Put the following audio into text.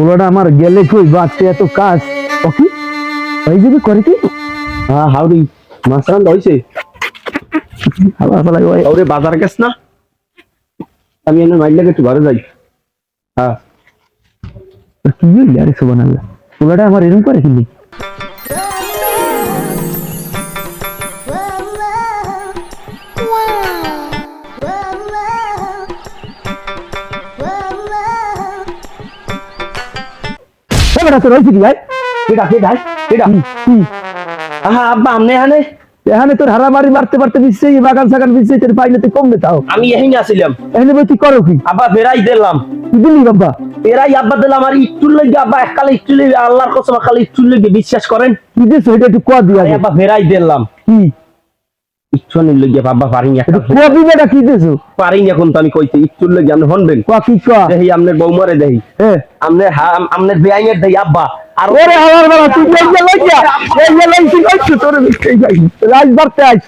পোলাটা আমার গেলে কই? বাচ্চা এত কাজ। ওকি ওই যদি করে কি? হ্যাঁ হাউরি মাসান হইছে? আবার বলাই ওই ওরে বাজার গেছ না? আমি এনে মাইল লাগে একটু ঘরে যাই। হ্যাঁ। কি হইলে আরে সুবহানাল্লাহ। পোলাটা আমার এরকম করে কিনলি তো রয়েছে কি ভাই? হ্যাঁ আব্বা আমনে হানে এখানে তোর হারামারি মারতে মারতে দিচ্ছে এই বাগান সাগান দিচ্ছে তোর পাইলে তুই কমবে তাও। আমি এখানে আসিলাম। এখানে বই তুই করো কি? আব্বা বেড়াই দিলাম। কি দিলি বাবা বেড়াই আব্বা দিলাম আর একটু লেগে আব্বা এককালে একটু লেগে আল্লাহর কসম কালে একটু লেগে বিশ্বাস করেন? কি দিছ এটা একটু কোয়া দিয়া। আব্বা বেড়াই দিলাম। কি? ইচ্ছু লেগে আব্বা পারিনি একটা একটু কোয়া দিবে না কি দিছো পারিং এখন তো আমি কইছি ইচ্ছুর লেগে আপনি হনবেন কোয়া কি কোয়া দেহি আমনে বৌমারে দেহি হ্যাঁ আমনে আমনে বেআইনের দেহি আব্বা আর ওরে আমার বাবা তুই লইয়া এই যে লইছি লইছি তোর মিষ্টি যাই রাজ বাড়তে আইস